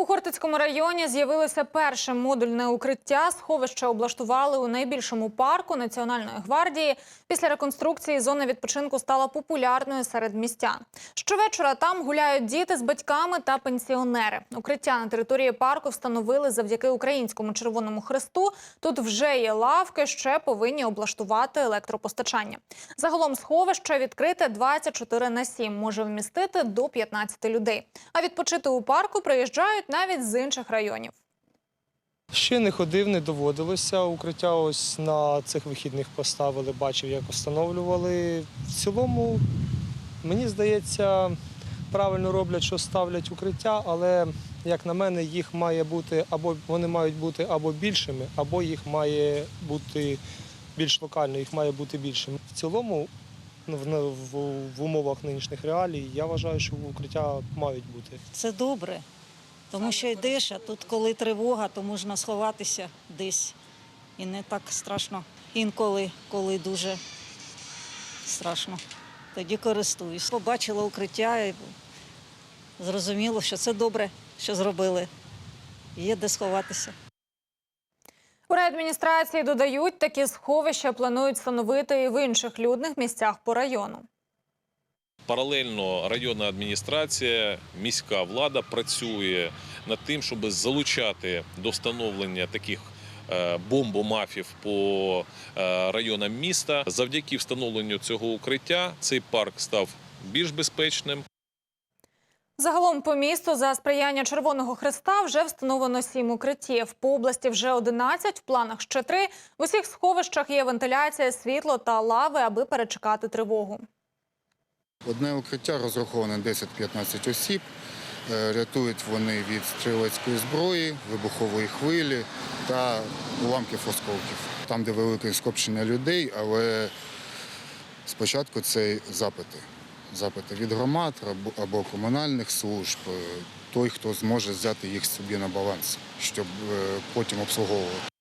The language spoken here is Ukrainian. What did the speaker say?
У Хортицькому районі з'явилося перше модульне укриття. Сховище облаштували у найбільшому парку Національної гвардії. Після реконструкції зона відпочинку стала популярною серед містян. Щовечора там гуляють діти з батьками та пенсіонери. Укриття на території парку встановили завдяки українському Червоному Хресту. Тут вже є лавки, ще повинні облаштувати електропостачання. Загалом сховище відкрите 24 на 7, може вмістити до 15 людей. А відпочити у парку приїжджають навіть з інших районів. Ще не ходив, не доводилося. Укриття ось на цих вихідних поставили, бачив, як встановлювали. В цілому, мені здається, правильно роблять, що ставлять укриття, але, як на мене, їх має бути або вони мають бути або більшими, або їх має бути більш локально, їх має бути більшими. В цілому, ну, в, в, в умовах нинішніх реалій, я вважаю, що укриття мають бути. Це добре, тому що йдеш, а тут, коли тривога, то можна сховатися десь. І не так страшно. Інколи, коли дуже страшно. Тоді користуюсь. Побачила укриття і зрозуміло, що це добре, що зробили. Є де сховатися. У райадміністрації додають, такі сховища планують встановити і в інших людних місцях по району. Паралельно районна адміністрація, міська влада працює над тим, щоб залучати до встановлення таких е, бомбомафів по е, районам міста. Завдяки встановленню цього укриття цей парк став більш безпечним. Загалом по місту за сприяння Червоного Хреста вже встановлено сім укриттів. По області вже 11, в планах ще три. В усіх сховищах є вентиляція, світло та лави, аби перечекати тривогу. Одне укриття розраховане 10-15 осіб. Е, Рятують вони від стрілецької зброї, вибухової хвилі та уламків осколків. Там, де велике скопчення людей, але спочатку це запити. Запити від громад або- комунальних служб, е, той, хто зможе взяти їх собі на баланс, щоб е, потім обслуговувати.